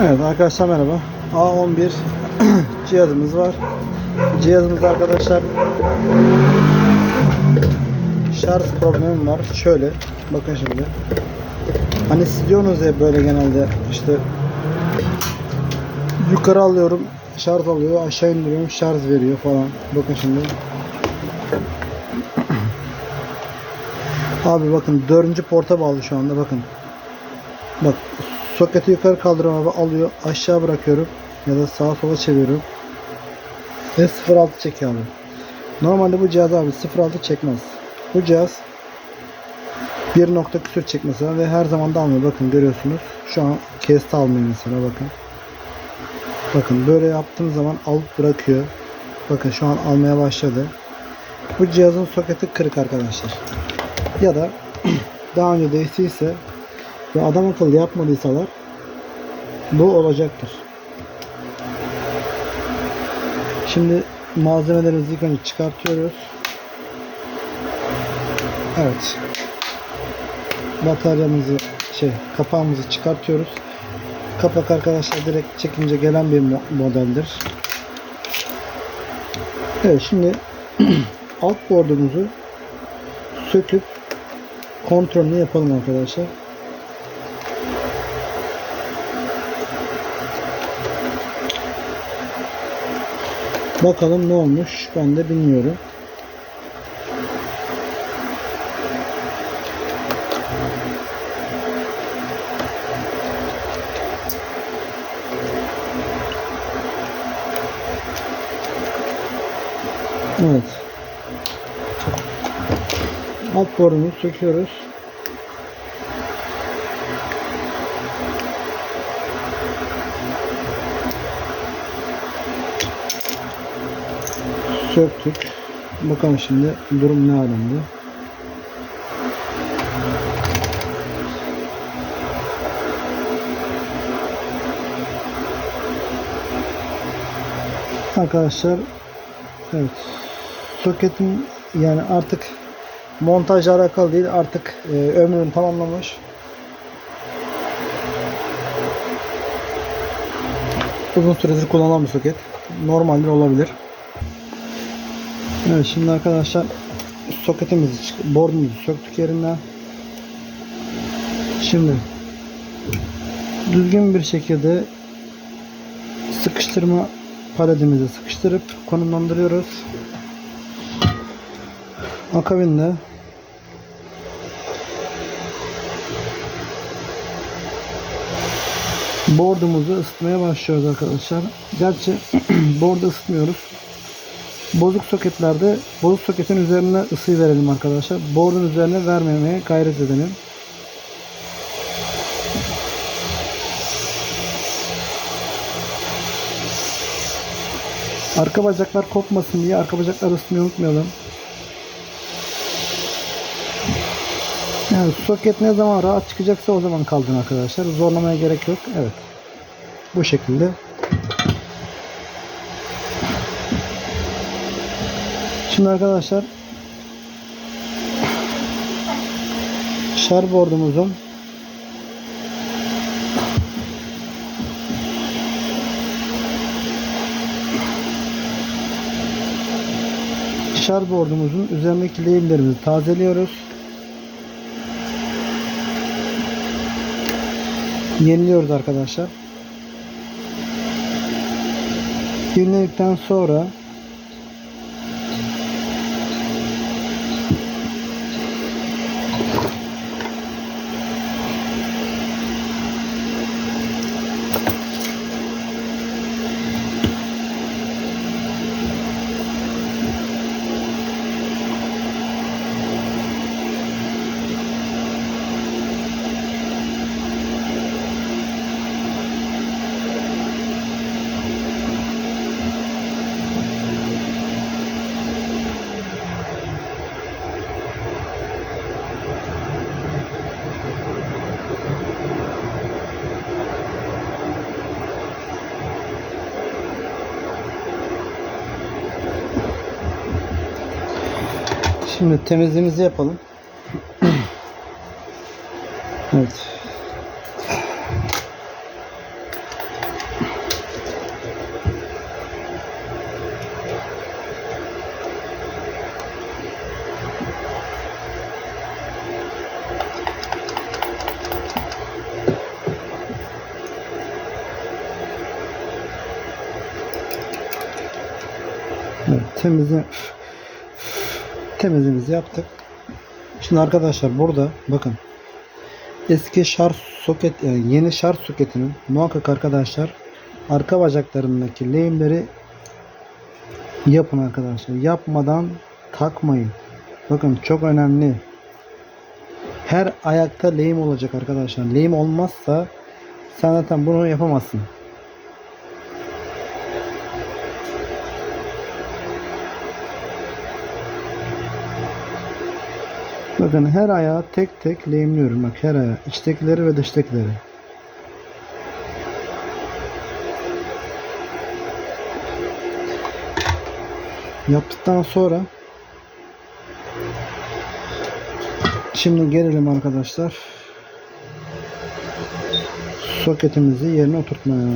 Evet arkadaşlar merhaba. A11 cihazımız var. Cihazımız arkadaşlar şarj problemi var. Şöyle bakın şimdi. Hani siz diyorsunuz ya böyle genelde işte yukarı alıyorum şarj alıyor aşağı indiriyorum şarj veriyor falan. Bakın şimdi. Abi bakın dördüncü porta bağlı şu anda bakın. Bak soketi yukarı kaldırıyorum abi alıyor aşağı bırakıyorum ya da sağa sola çeviriyorum ve 0.6 çekiyor abi. Normalde bu cihaz abi 0.6 çekmez. Bu cihaz 1 nokta küsür çekmesi ve her zaman da almıyor. Bakın görüyorsunuz. Şu an kesti almıyor mesela bakın. Bakın böyle yaptığım zaman alıp bırakıyor. Bakın şu an almaya başladı. Bu cihazın soketi kırık arkadaşlar. Ya da daha önce değiştiyse ve adam akıllı yapmadıysalar bu olacaktır. Şimdi malzemelerimizi ilk önce çıkartıyoruz. Evet. Bataryamızı şey kapağımızı çıkartıyoruz. Kapak arkadaşlar direkt çekince gelen bir mo- modeldir. Evet şimdi alt bordumuzu söküp kontrolünü yapalım arkadaşlar. Bakalım ne olmuş ben de bilmiyorum. Evet. Alt borunu söküyoruz. Söktük. Bakalım şimdi durum ne alemde. Arkadaşlar evet soketin yani artık montajla alakalı değil artık e, ömrünü tamamlamış. Uzun süredir kullanılan bir soket. Normalde olabilir. Evet şimdi arkadaşlar soketimizi boardumuzu söktük yerinden. Şimdi düzgün bir şekilde sıkıştırma paletimizi sıkıştırıp konumlandırıyoruz. Akabinde boardumuzu ısıtmaya başlıyoruz arkadaşlar. Gerçi board'u ısıtmıyoruz. Bozuk soketlerde bozuk soketin üzerine ısıyı verelim arkadaşlar. Board'un üzerine vermemeye gayret edelim. Arka bacaklar kopmasın diye arka bacaklar ısıtmayı unutmayalım. Yani soket ne zaman rahat çıkacaksa o zaman kaldın arkadaşlar. Zorlamaya gerek yok. Evet. Bu şekilde. Şimdi arkadaşlar Sharboard'umuzun Sharboard'umuzun üzerindeki lehimlerimizi tazeliyoruz. Yeniliyoruz arkadaşlar. Yeniledikten sonra Şimdi temizliğimizi yapalım. evet. Evet, temizle temizliğimizi yaptık. Şimdi arkadaşlar burada bakın eski şarj soket yani yeni şarj soketinin muhakkak arkadaşlar arka bacaklarındaki lehimleri yapın arkadaşlar. Yapmadan takmayın. Bakın çok önemli. Her ayakta lehim olacak arkadaşlar. Lehim olmazsa sen zaten bunu yapamazsın. Bakın her ayağı tek tek lehimliyorum. Bak her ayağı. İçtekileri ve dıştakileri. Yaptıktan sonra şimdi gelelim arkadaşlar soketimizi yerine oturtmaya.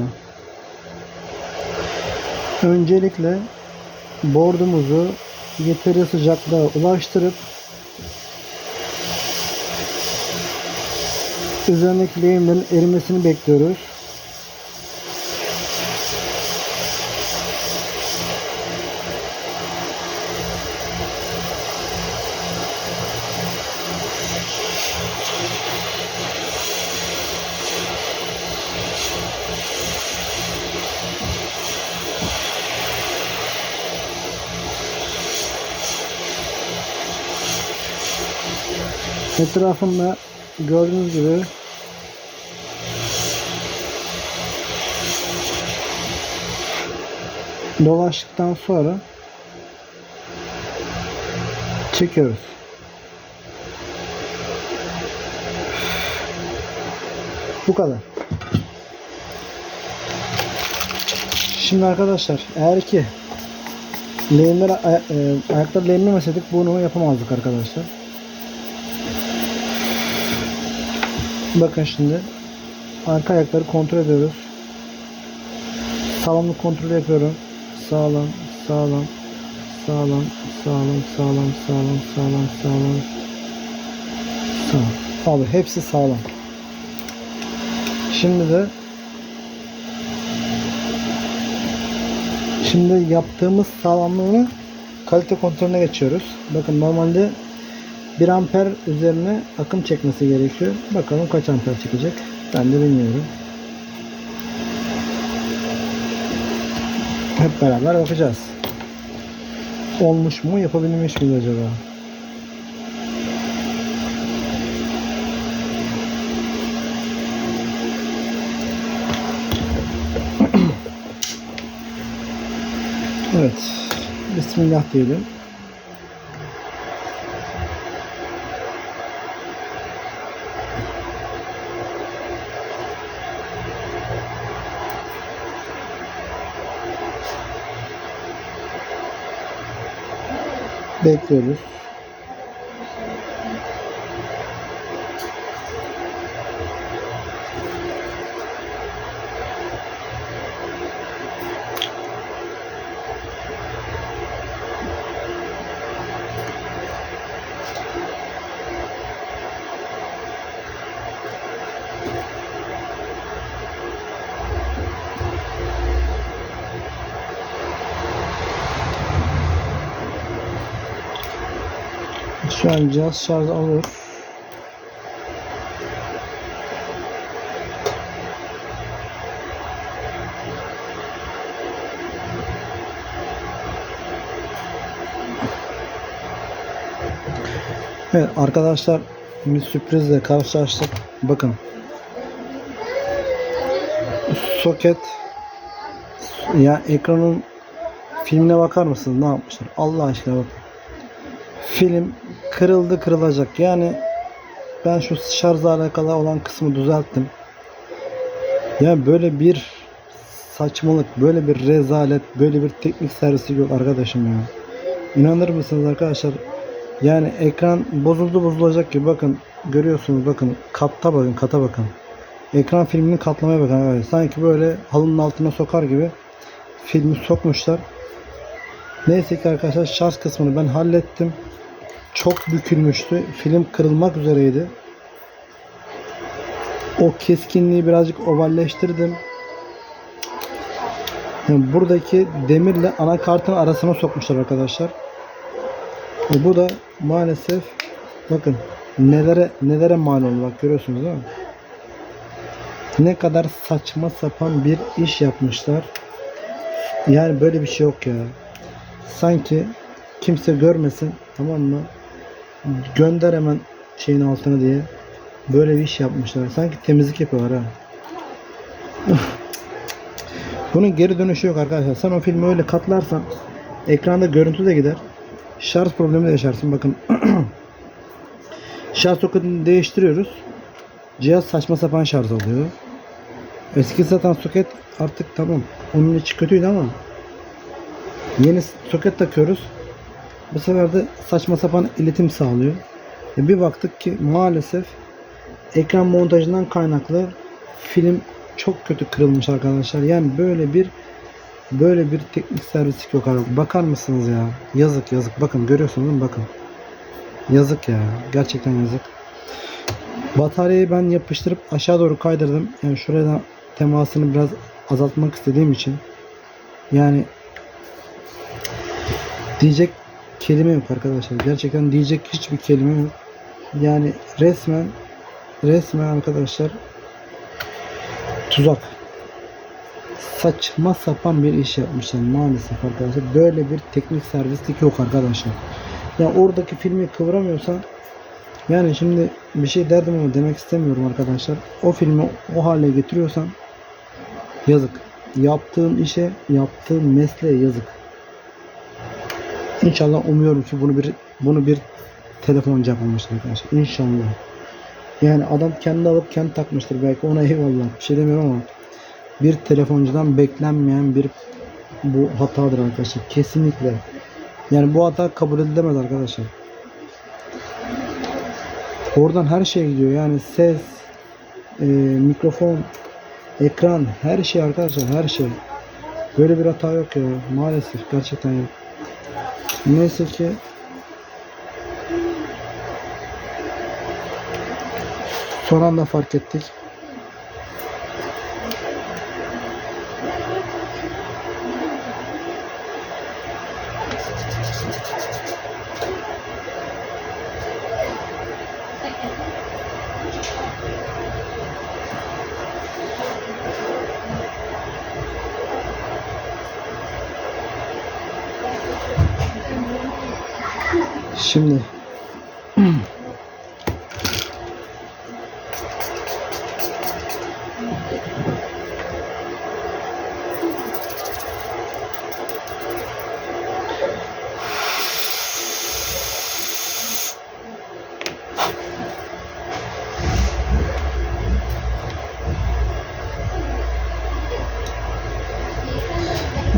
Öncelikle bordumuzu yeteri sıcaklığa ulaştırıp üzerindeki lehimlerin erimesini bekliyoruz. Etrafında gördüğünüz gibi dolaştıktan sonra çekiyoruz. Bu kadar. Şimdi arkadaşlar eğer ki lehimleri aya- e, ayakları lehimlemeseydik bunu yapamazdık arkadaşlar. Bakın şimdi arka ayakları kontrol ediyoruz. Sağlamlık kontrolü yapıyorum. Sağlam, sağlam, sağlam, sağlam, sağlam, sağlam, sağlam, sağlam. Sağlam. Abi hepsi sağlam. Şimdi de Şimdi yaptığımız sağlamlığını kalite kontrolüne geçiyoruz. Bakın normalde 1 amper üzerine akım çekmesi gerekiyor. Bakalım kaç amper çekecek. Ben de bilmiyorum. Hep beraber bakacağız. Olmuş mu? Yapabilmiş miyiz acaba? Evet. Bismillah diyelim. Bekliyoruz. Şu an cihaz şarj alıyor. Evet arkadaşlar bir sürprizle karşılaştık. Bakın. Soket ya ekranın filmine bakar mısınız? Ne yapmışlar? Allah aşkına bakın film kırıldı kırılacak. Yani ben şu şarjla alakalı olan kısmı düzelttim. Ya böyle bir saçmalık, böyle bir rezalet, böyle bir teknik servisi yok arkadaşım ya. İnanır mısınız arkadaşlar? Yani ekran bozuldu bozulacak gibi bakın görüyorsunuz bakın katta bakın kata bakın. Ekran filmini katlamaya bakın arkadaşlar. Sanki böyle halının altına sokar gibi filmi sokmuşlar. Neyse ki arkadaşlar şarj kısmını ben hallettim. Çok bükülmüştü. Film kırılmak üzereydi. O keskinliği birazcık ovalleştirdim. Yani buradaki demirle anakartın arasına sokmuşlar arkadaşlar. E bu da maalesef bakın nelere nelere mal oldu bak görüyorsunuz değil mi? Ne kadar saçma sapan bir iş yapmışlar. Yani böyle bir şey yok ya. Sanki kimse görmesin tamam mı? Gönder hemen şeyin altına diye. Böyle bir iş yapmışlar. Sanki temizlik yapıyorlar ha. Bunun geri dönüşü yok arkadaşlar. Sen o filmi öyle katlarsan ekranda görüntü de gider. Şarj problemi de yaşarsın. Bakın şarj soketini değiştiriyoruz. Cihaz saçma sapan şarj oluyor. Eski satan soket artık tamam. Onun içi kötüydü ama yeni soket takıyoruz. Bu sefer de saçma sapan iletim sağlıyor. E bir baktık ki maalesef ekran montajından kaynaklı film çok kötü kırılmış arkadaşlar. Yani böyle bir böyle bir teknik servislik yok abi. Bakar mısınız ya? Yazık yazık. Bakın görüyorsunuz değil mi? Bakın. Yazık ya. Gerçekten yazık. Bataryayı ben yapıştırıp aşağı doğru kaydırdım. Yani şuraya da temasını biraz azaltmak istediğim için. Yani diyecek kelime yok arkadaşlar. Gerçekten diyecek hiçbir kelime yok. Yani resmen resmen arkadaşlar tuzak. Saçma sapan bir iş yapmışlar maalesef arkadaşlar. Böyle bir teknik servislik yok arkadaşlar. Ya oradaki filmi kıvıramıyorsan yani şimdi bir şey derdim ama demek istemiyorum arkadaşlar. O filmi o hale getiriyorsan yazık. Yaptığın işe, yaptığın mesleğe yazık. İnşallah umuyorum ki bunu bir bunu bir telefoncu yapmamıştır arkadaşlar. İnşallah. Yani adam kendi alıp kendi takmıştır belki ona eyvallah. Bir şey demiyorum ama bir telefoncudan beklenmeyen bir bu hatadır arkadaşlar. Kesinlikle. Yani bu hata kabul edilemez arkadaşlar. Oradan her şey gidiyor. Yani ses, e, mikrofon, ekran, her şey arkadaşlar, her şey. Böyle bir hata yok ya. Maalesef gerçekten yok. Neyse ki son anda fark ettik. Şimdi.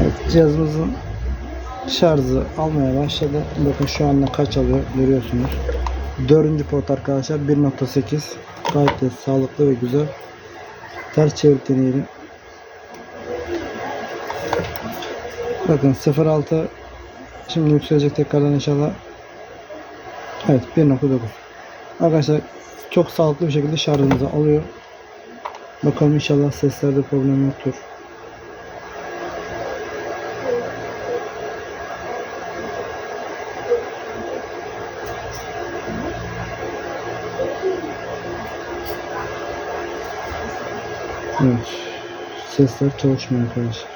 Evet, cihazımızın şarjı almaya başladı. Bakın şu anda kaç alıyor görüyorsunuz. Dördüncü port arkadaşlar 1.8 gayet de sağlıklı ve güzel. Ters çevirip deneyelim. Bakın 0.6 şimdi yükselecek tekrardan inşallah. Evet 1.9 Arkadaşlar çok sağlıklı bir şekilde şarjımızı alıyor. Bakalım inşallah seslerde problem yoktur. Evet. Sesler çalışmıyor arkadaşlar.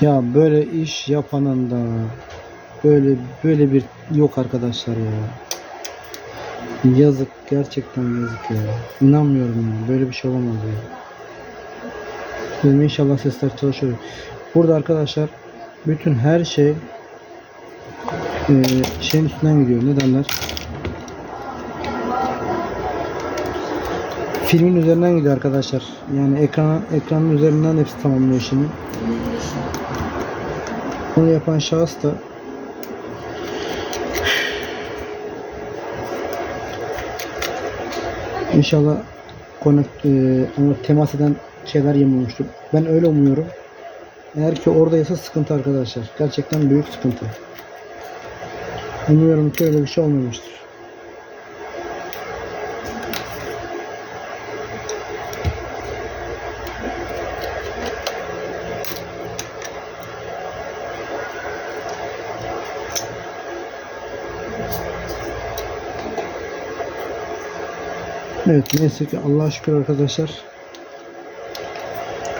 Ya böyle iş yapanın da böyle böyle bir yok arkadaşlar ya. Yazık gerçekten yazık ya. İnanmıyorum ya. Böyle bir şey olamaz ya. Dedim inşallah sesler çalışıyor. Burada arkadaşlar bütün her şey eee, şeyin üstünden gidiyor. Ne derler? Filmin üzerinden gidiyor arkadaşlar. Yani ekran ekranın üzerinden hepsi tamamlıyor işini. Bunu yapan şahıs da İnşallah connect, e, temas eden şeyler yamulmuştur. Ben öyle umuyorum. Eğer ki oradaysa sıkıntı arkadaşlar. Gerçekten büyük sıkıntı. Umuyorum ki öyle bir şey olmamıştır. Evet neyse ki Allah'a şükür arkadaşlar.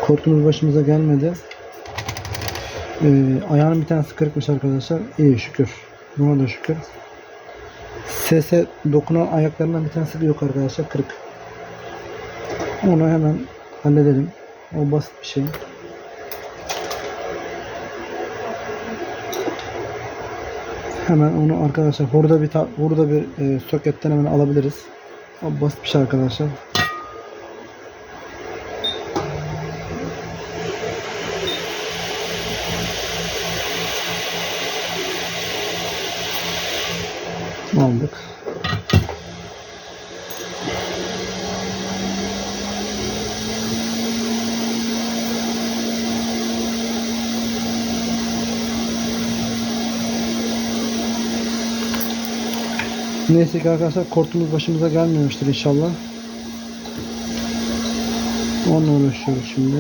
Korkumuz başımıza gelmedi. Ee, ayağının bir tanesi kırıkmış arkadaşlar. İyi şükür. Buna da şükür. Sese dokunan ayaklarından bir tanesi yok arkadaşlar. Kırık. Onu hemen halledelim. O basit bir şey. Hemen onu arkadaşlar burada bir burada bir e, soketten hemen alabiliriz. O basit bir şey arkadaşlar. Aldık. Neyse ki arkadaşlar kortumuz başımıza gelmemiştir inşallah. Onunla uğraşıyoruz şimdi.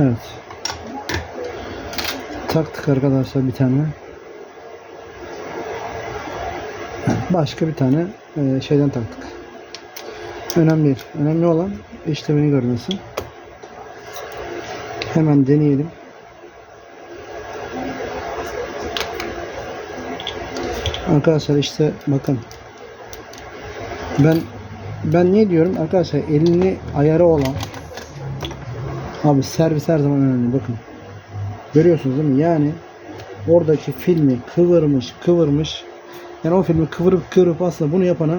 Evet. Taktık arkadaşlar bir tane. Başka bir tane e, şeyden taktık. Önemli değil. Önemli olan işlemini görmesi. Hemen deneyelim. Arkadaşlar işte bakın. Ben ben ne diyorum arkadaşlar elini ayarı olan Abi servis her zaman önemli bakın. Görüyorsunuz değil mi? Yani oradaki filmi kıvırmış kıvırmış. Yani o filmi kıvırıp kıvırıp aslında bunu yapana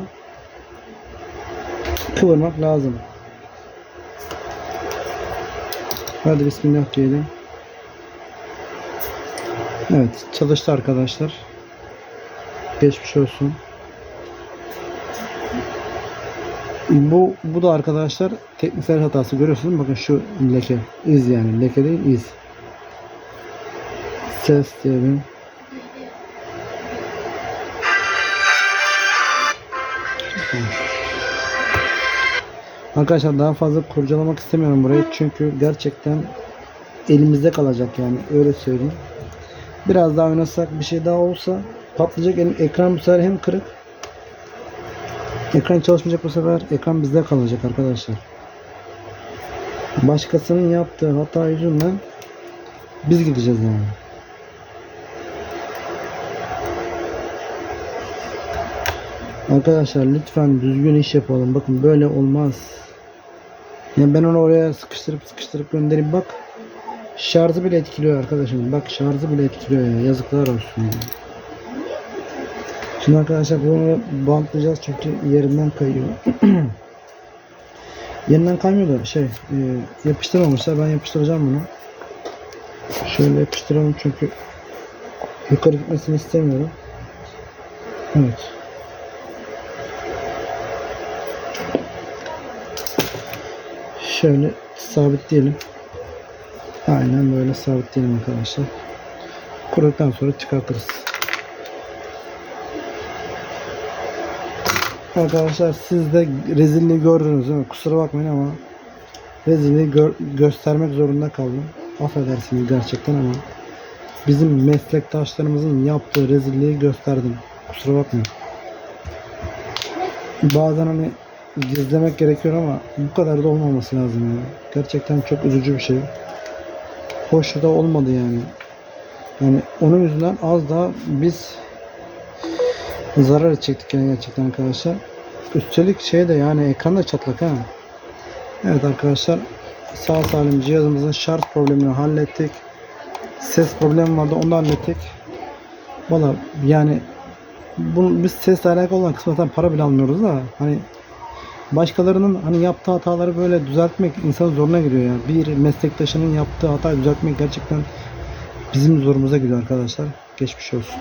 kıvırmak lazım. Hadi bismillah diyelim. Evet çalıştı arkadaşlar. Geçmiş olsun. Bu bu da arkadaşlar tekniksel hatası görüyorsunuz. Bakın şu leke iz yani leke değil iz. Ses diyelim. Arkadaşlar daha fazla kurcalamak istemiyorum burayı çünkü gerçekten elimizde kalacak yani öyle söyleyeyim. Biraz daha oynasak bir şey daha olsa patlayacak elim ekran bu sefer hem kırık Ekran çalışmayacak bu sefer. Ekran bizde kalacak arkadaşlar. Başkasının yaptığı hata yüzünden biz gideceğiz yani. Arkadaşlar lütfen düzgün iş yapalım. Bakın böyle olmaz. Yani ben onu oraya sıkıştırıp sıkıştırıp göndereyim. Bak şarjı bile etkiliyor arkadaşım. Bak şarjı bile etkiliyor ya. Yazıklar olsun. Ya. Şimdi arkadaşlar bunu bantlayacağız çünkü yerinden kayıyor. Yerinden kaymıyor da şey e. Ben yapıştıracağım bunu. Şöyle yapıştıralım çünkü yukarı gitmesini istemiyorum. Evet. Şöyle sabitleyelim. Aynen böyle sabitleyelim arkadaşlar. Kuruduktan sonra çıkartırız. Arkadaşlar siz de rezilliği gördünüz değil mi? Kusura bakmayın ama rezilliği gör- göstermek zorunda kaldım. Affedersiniz gerçekten ama bizim meslektaşlarımızın yaptığı rezilliği gösterdim. Kusura bakmayın. Bazen hani gizlemek gerekiyor ama bu kadar da olmaması lazım ya. Gerçekten çok üzücü bir şey. Hoş da olmadı yani. Yani onun yüzünden az daha biz zarar edecektik yani gerçekten arkadaşlar. Üstelik şey de yani ekran da çatlak ha. Evet arkadaşlar sağ salim cihazımızın şarj problemini hallettik. Ses problemi vardı onu hallettik. Valla yani bunu biz sesle alakalı olan kısmı zaten para bile almıyoruz da hani başkalarının hani yaptığı hataları böyle düzeltmek insanın zoruna gidiyor yani. Bir meslektaşının yaptığı hatayı düzeltmek gerçekten bizim zorumuza gidiyor arkadaşlar. Geçmiş olsun.